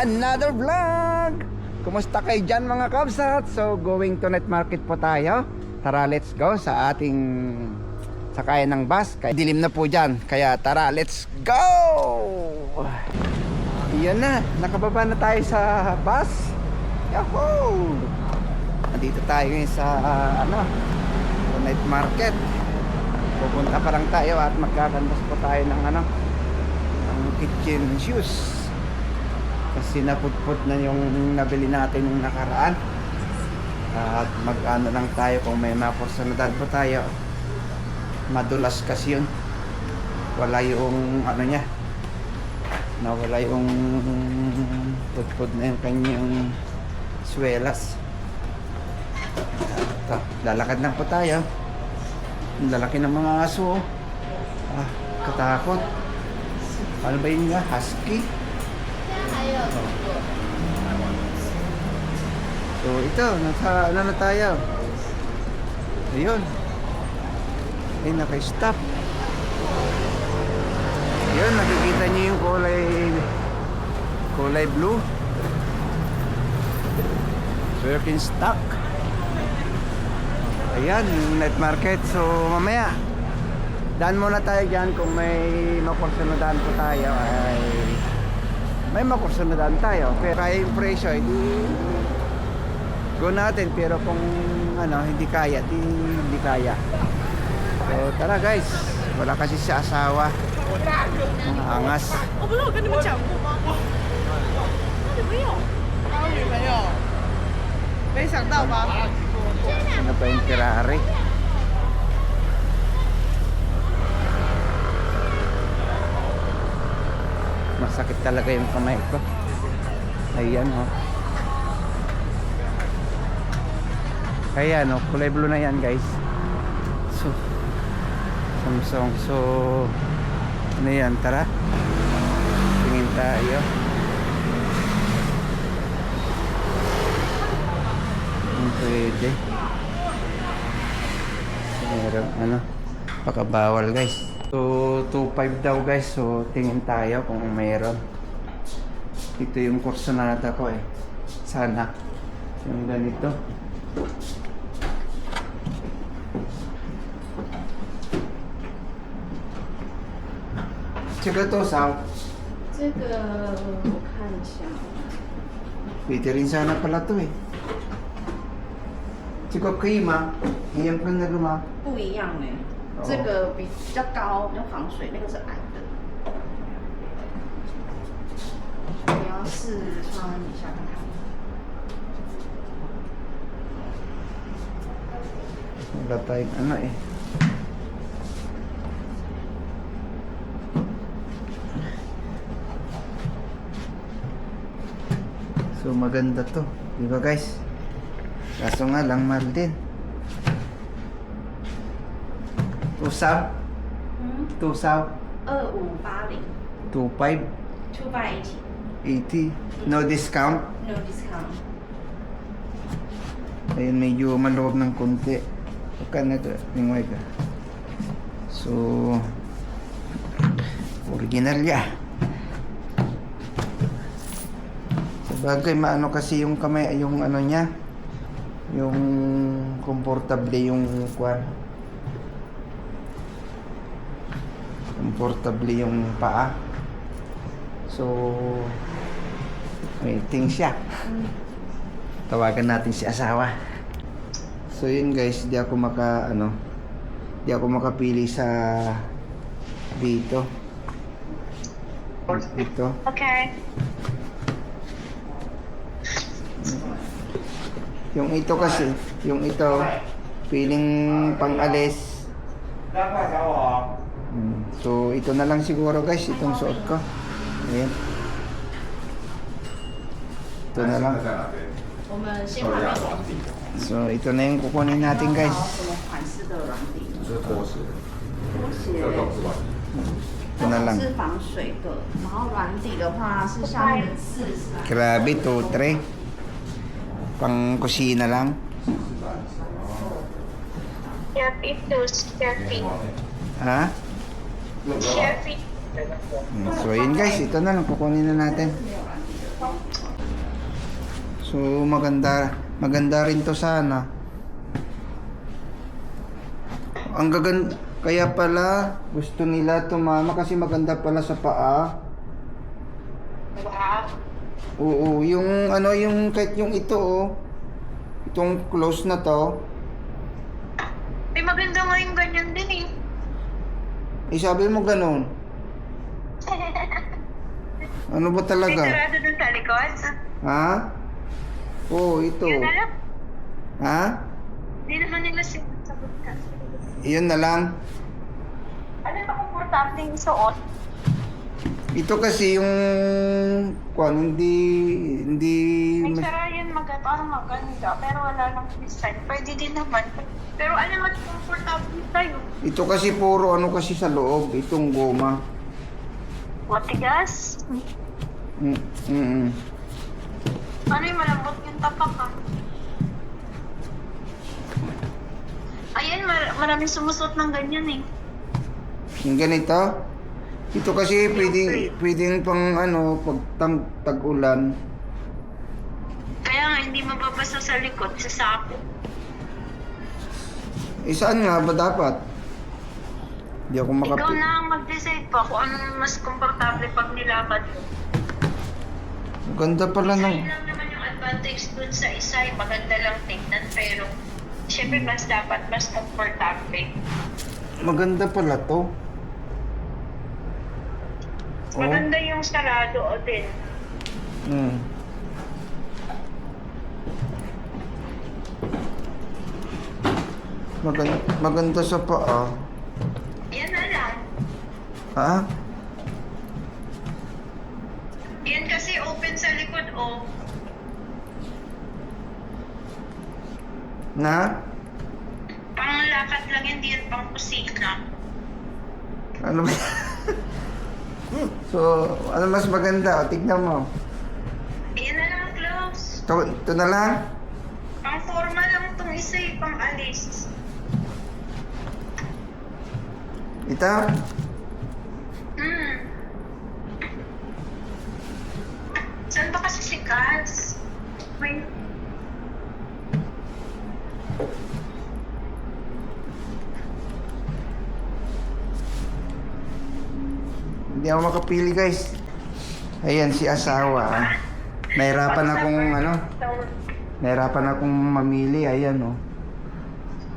another vlog! Kumusta kayo dyan mga kabsat? So going to night market po tayo Tara let's go sa ating sakayan ng bus Kaya Dilim na po dyan Kaya tara let's go! Yan na, nakababa na tayo sa bus Yahoo! Nandito tayo ngayon sa ano, sa night market Pupunta pa lang tayo at magkakanvas po tayo ng ano ng kitchen shoes kasi naputput na yung nabili natin yung nakaraan. At mag-ano lang tayo kung may maporsanadad po tayo. Madulas kasi yun. Wala yung ano niya. Nawala yung putput na yung kanyang swelas. Ito, lalakad lang po tayo. Lalaki ng mga aso. Ah, katakot. Ano ba yun nga? Husky? So ito, nasa ano na tayo? Ayun. Ay, naka-stop. Ayun, nakikita niyo yung kulay kulay blue. Birkenstock. Ayan, night market. So mamaya, daan muna tayo dyan kung may makursunodaan po tayo ay may makursunodaan tayo. Pero kaya yung presyo, hindi go natin pero kung ano hindi kaya di, hindi kaya. So tara guys. Wala kasi sa asawa. Mga angas. Oh wala ka naman siya ano pa yung Ferrari? Masakit talaga yung kamay ko. Ayan oh. Ayan oh, kulay blue na yan guys. So, Samsung. So, ano yan? Tara. Tingin tayo. Pwede. Meron ano, pakabawal guys. So, 2.5 daw guys. So, tingin tayo kung meron. Ito yung kursunada ko eh. Sana. Yung ganito. 这个多少？这个我看一下。你的零三那不拉对？这个可以吗？一样跟那个吗？不一样哎、这个比比较高，比防水，那个是矮的。你要试穿一下看看。拉带，安奈。So maganda to. Di ba guys? Kaso nga lang mahal din. Tusaw? Hmm? Tusaw? Oh, oo, uh, paling. 2.5? 2.580. 80? No discount? No discount. Ayun, medyo maluwag ng konti. Huwag ka na ito. Anyway ka. So, original ya. Yeah. Bagay, maano kasi yung kamay, yung ano niya, yung komportable yung kwan. Komportable yung paa. So, may ting siya. Tawagan natin si asawa. So yun guys, di ako maka ano, di ako makapili sa dito. Dito. Okay. Yung ito kasi, yung ito, feeling pang-alis. Hmm, so, ito na lang siguro guys, itong suot ko. Ayan. Ito na lang. So, ito na yung kukunin natin guys. Ito na lang. Grabe, 2-3. Pang kusina lang. Shelfie to Shelfie. Ha? Shelfie. Hmm, So yun guys, ito na lang kukunin na natin. So maganda maganda rin to sana. Ang gagan kaya pala gusto nila tumama kasi maganda pala sa paa. Wow. Oo, yung ano yung kahit yung ito oh. Itong close na to. Ay, maganda nga yung ganyan din eh. Eh sabi mo ganun. Ano ba May talaga? sarado dun sa likod. Ha? Oo, ito. Yun na lang. Ha? Hindi naman nila sinasagot ka. Iyon na lang. Ano ba komportable yung suot? Ito kasi yung kung hindi hindi May mas- sara yun mag parang maganda, pero wala lang design. Pwede din naman. Pero ano mas komportable sa'yo? ito kasi puro ano kasi sa loob, itong goma. Matigas? Mm, mm, Ano yung malambot yung tapak ka? Ayan, mar- maraming sumusuot ng ganyan eh. Yung ganito. Ito kasi pwedeng pwedeng pang ano pag tag, tag-ulan. Kaya nga, hindi mababasa sa likod, sa sako. Eh saan nga ba dapat? Hindi ako Ikaw makapi. na ang mag-decide pa kung ano mas komportable pag nilakad mo. Ganda pala ng Ayun lang naman yung advantage dun sa isa, eh, maganda lang tingnan, pero syempre mas dapat mas komportable. maganda pala to. Oh. Maganda yung sarado o din. Mm. Maganda, maganda sa paa. Yan na lang. Ha? Yan kasi open sa likod, oh. Na? Panglakad lang yan, di yan pang kusina. Ano ba? so, ano mas maganda? O, tignan mo. Yan na lang, gloves. Ito, ito na lang? Pang formal lang itong isa, eh, pang alis. Ito? Hmm. Saan ba kasi si Kaz? May... Hindi ako makapili guys. Ayan si asawa. ah. Nahirapan akong ano, nahirapan akong mamili. Ayan oh.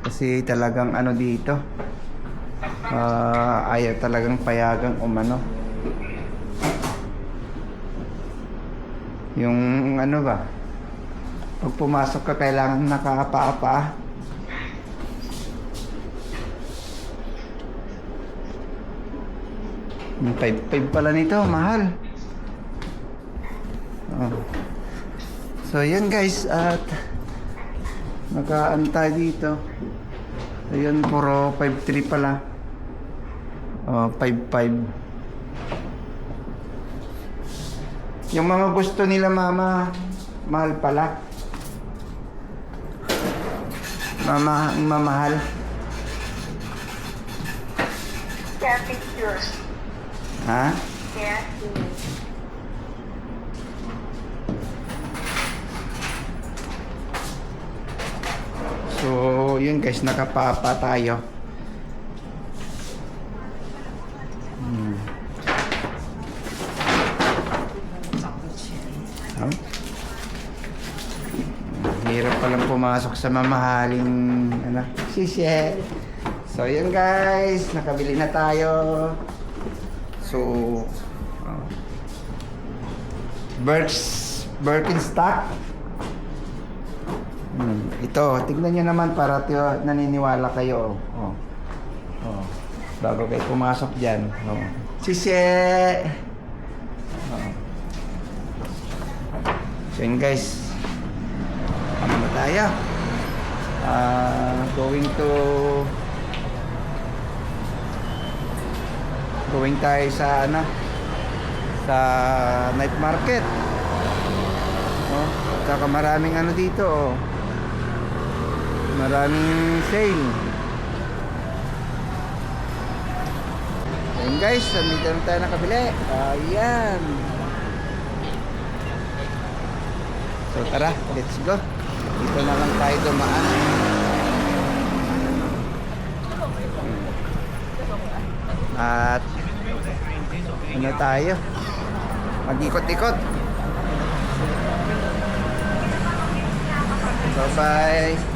Kasi talagang ano dito. Ah, ayaw talagang payagang umano. Yung ano ba? Pag pumasok ka kailangan nakapaa-paa. Yung 5-5 pala nito, mahal. Oh. So, yun guys, at nakaantay dito. Ayun, puro 5-3 pala. Oh, 5-5. Yung mga gusto nila mama, mahal pala. Mama, mamahal. Kaya pictures. Ha? Kaya So, yun guys, nakapapa tayo. Hmm. Huh? Hirap palang pumasok sa mamahaling ano, sisye. So, yun guys, nakabili na tayo. So, oh. Birks, Birkenstock. Hmm, ito, tignan nyo naman para tiyo, naniniwala kayo. Oh. Oh. Bago kayo pumasok dyan. Oh. Sise! Oh. So guys. Ano na tayo? Ah, going to going tayo sa ano sa night market. Oh, saka maraming ano dito oh. Maraming sale. Ayun guys, nandito na tayo nakabili. Ayan. So tara, let's go. Dito na lang tayo dumaan. At ano tayo? Mag-ikot-ikot. Bye-bye.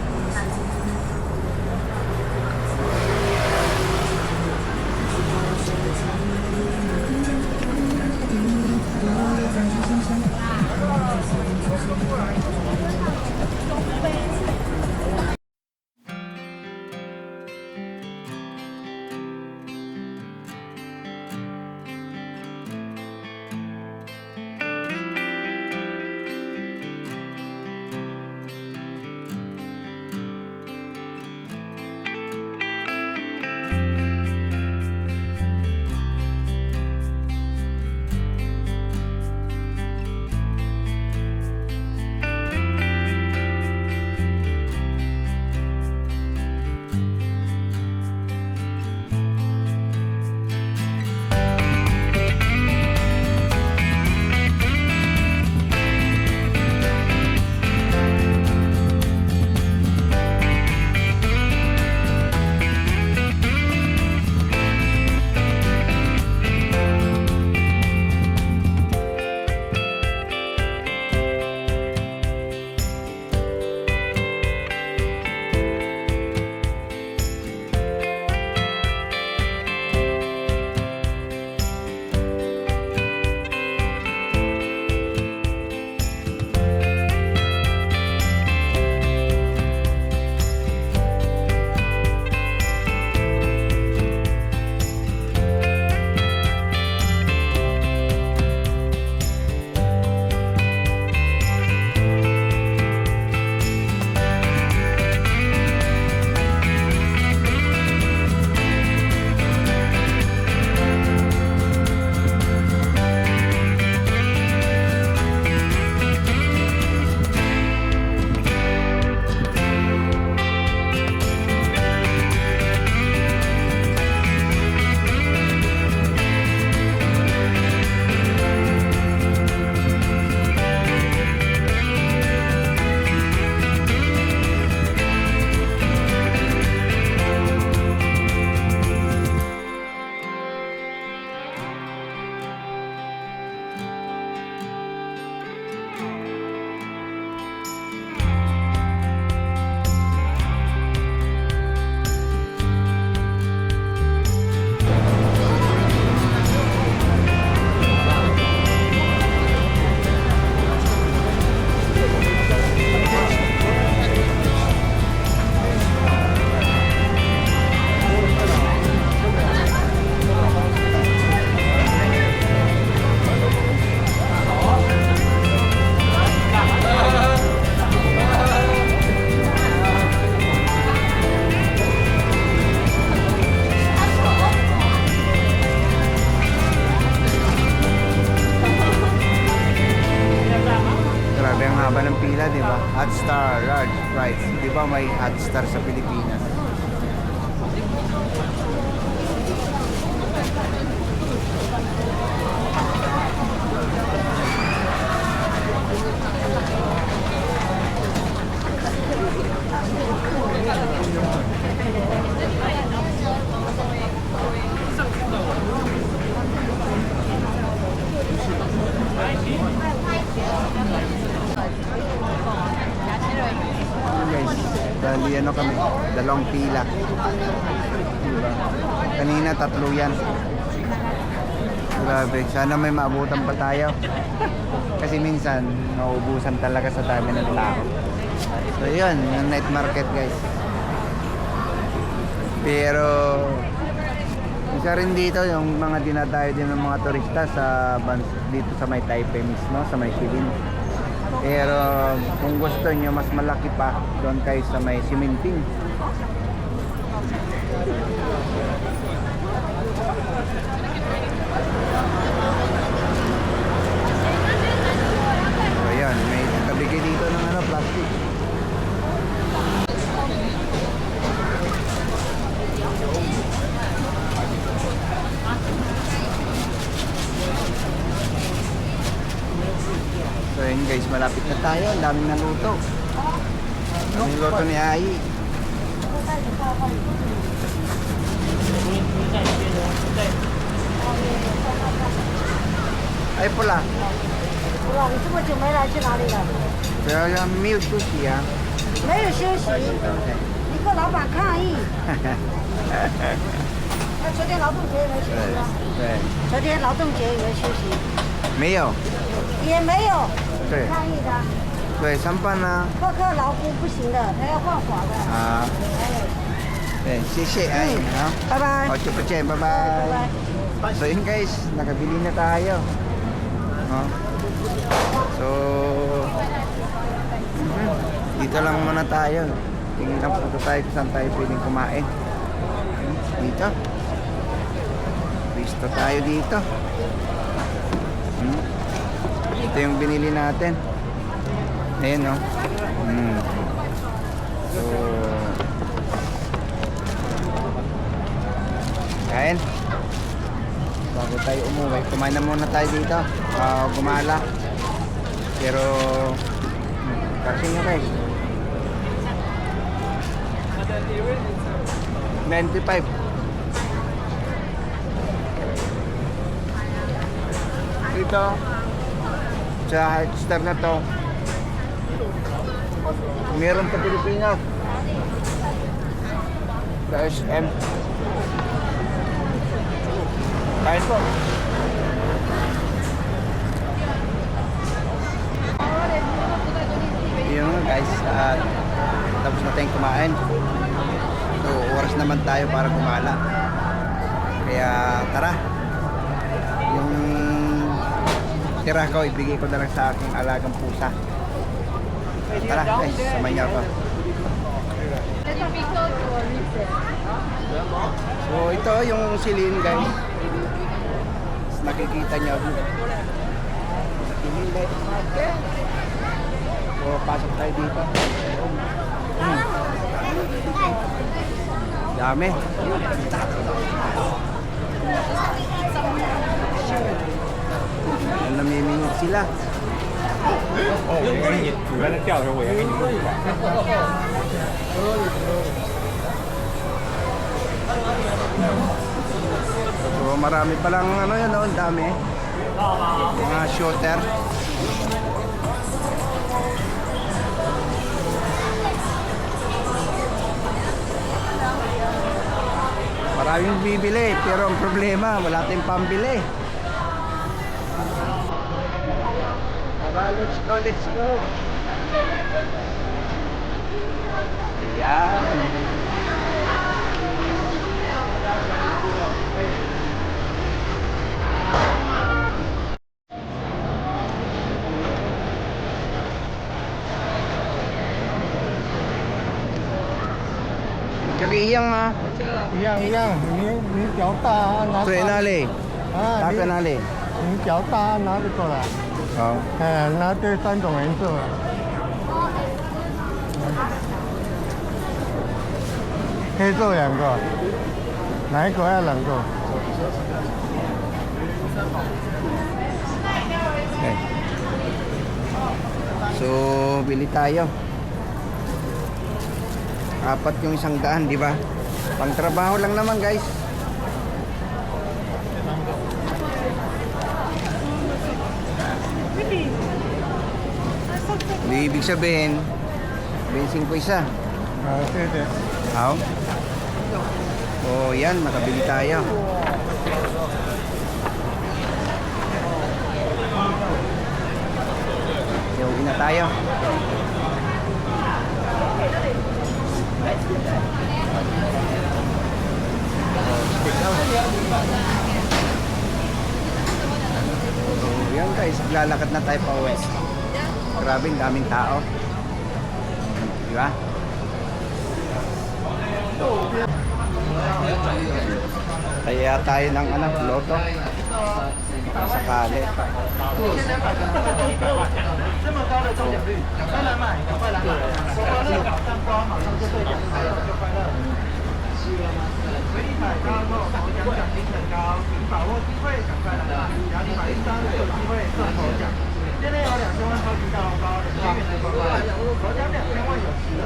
Dalawang pila. Kanina tatlo yan. Grabe, sana may maabutan pa tayo. Kasi minsan, nauubusan talaga sa dami ng tao. So yun, yung night market guys. Pero isa rin dito yung mga dinadayo din ng mga turista sa bans dito sa may Taipei mismo, sa may Shilin. Pero kung gusto nyo mas malaki pa, doon kayo sa may Siminting. Ayan, may kabigay dito ng ano, plastic. So guys, malapit na tayo. Ang daming naluto. Ang luto ni Ai. Ay pula. 哇，你这么久没来，去哪里了？Kaya yung milk sushi ah. 没有休息，你跟老板抗议。那昨天劳动节有没有休息啊？对，昨天劳动节有没有休息？没有。也没有。对抗议的，对，上班啦。苛刻劳工不行的，他要换法的。啊，对，Eh, sisi ay, ano? Bye-bye. O, chupa chen, bye-bye. So yun guys, nakabili na tayo. No? So, hmm, dito lang muna tayo. Tingnan po tayo kung saan tayo pwedeng kumain. Dito. Pista tayo dito. Hmm. Ito yung binili natin. Ayan, no? Hmm. So, kain. Bago tayo umuwi kumain na muna tayo dito. Uh, gumala. Pero kasi nyo guys 95 dito. Sa star na to. Meron pa Pilipinas. Sa SM Kain po. Yun guys, at tapos na tayong kumain. So, oras naman tayo para kumala. Kaya tara. Yung tira ko, ibigay ko na lang sa aking alagang pusa. Tara guys, samayin niyo ako. So ito yung silin guys. makikita nyo tingin na ito so pasok tayo dito hmm. dami namimingit sila Oh, you're gonna get through. Let it go. Here, wait. I can do it. So marami palang ano yan, oh, dami. Mga shooter. Maraming bibili, pero ang problema, wala tayong pambili. Tara, let's go, let's go. Ayan. iyang ah. Iyang, iyang. Ni, ni cháu ta nó... Tuệ na lì. Ta tuệ na lì. Ni cháu ta nó đi cô là. Vâng. Ờ. Ờ, nó đi sang tổng ảnh rồi. Thế rồi làm rồi. Nãy có ai làm rồi. Okay. So, bili tayo. apat yung isang daan di ba pang trabaho lang naman guys Hindi ibig sabihin, bensin ko isa. Ah, sige. Aw? Oh, yan, makabili tayo. Yawin na tayo. So, yan guys, lalakad na tayo pa west. Grabe, daming tao. Di ba? Kaya tayo ng ano, loto. Sakali. 装好像就被两台了，就快乐。是了吗？所以买到后，头奖奖金很高，请把握机会，赶快来吧！只要你买一张就有机会中头奖。现在有两千万超级大红包，两千元的包包，头奖两千万有十个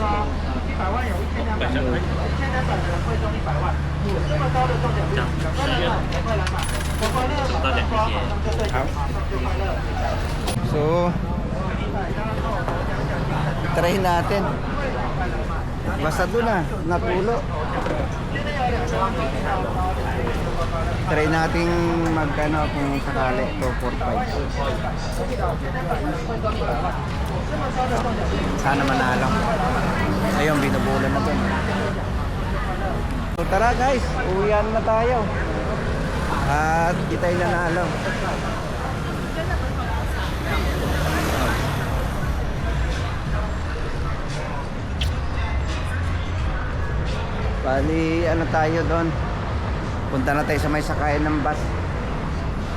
哦，一百万有一千两百人，一千两百人会中一百万，这么高的中奖率，赶快来买，赶快来买！刮刮乐马上刮，马上就对奖，马上就快乐。So。Try natin. Basta doon na, natulo. Try natin magkano kung sakali. 245. Sana manalo. Ayun, binubulan na doon. So tara guys, uwian na tayo. At kita'y nanalo. Bali, ano tayo doon? Punta na tayo sa may sakayan ng bus.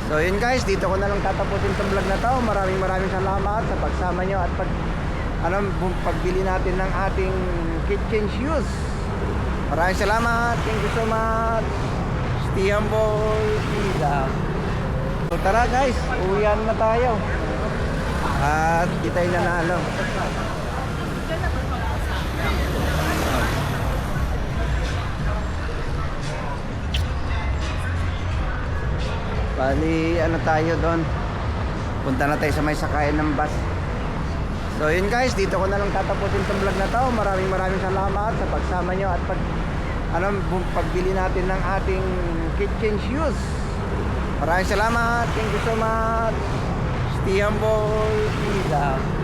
So yun guys, dito ko na lang tatapusin itong vlog na to. Maraming maraming salamat sa pagsama nyo at pag ano, pagbili natin ng ating kitchen shoes. Maraming salamat. Thank you so much. Stihan Boy. Peace out. So tara guys, uwian na tayo. At kita'y nanalo. Bali, ano tayo doon? Punta na tayo sa may sakayan ng bus. So yun guys, dito ko na lang tatapusin itong vlog na to. Maraming maraming salamat sa pagsama nyo at pag ano, pagbili natin ng ating kitchen shoes. Maraming salamat. Thank you so much. Stihan Boy. Peace out.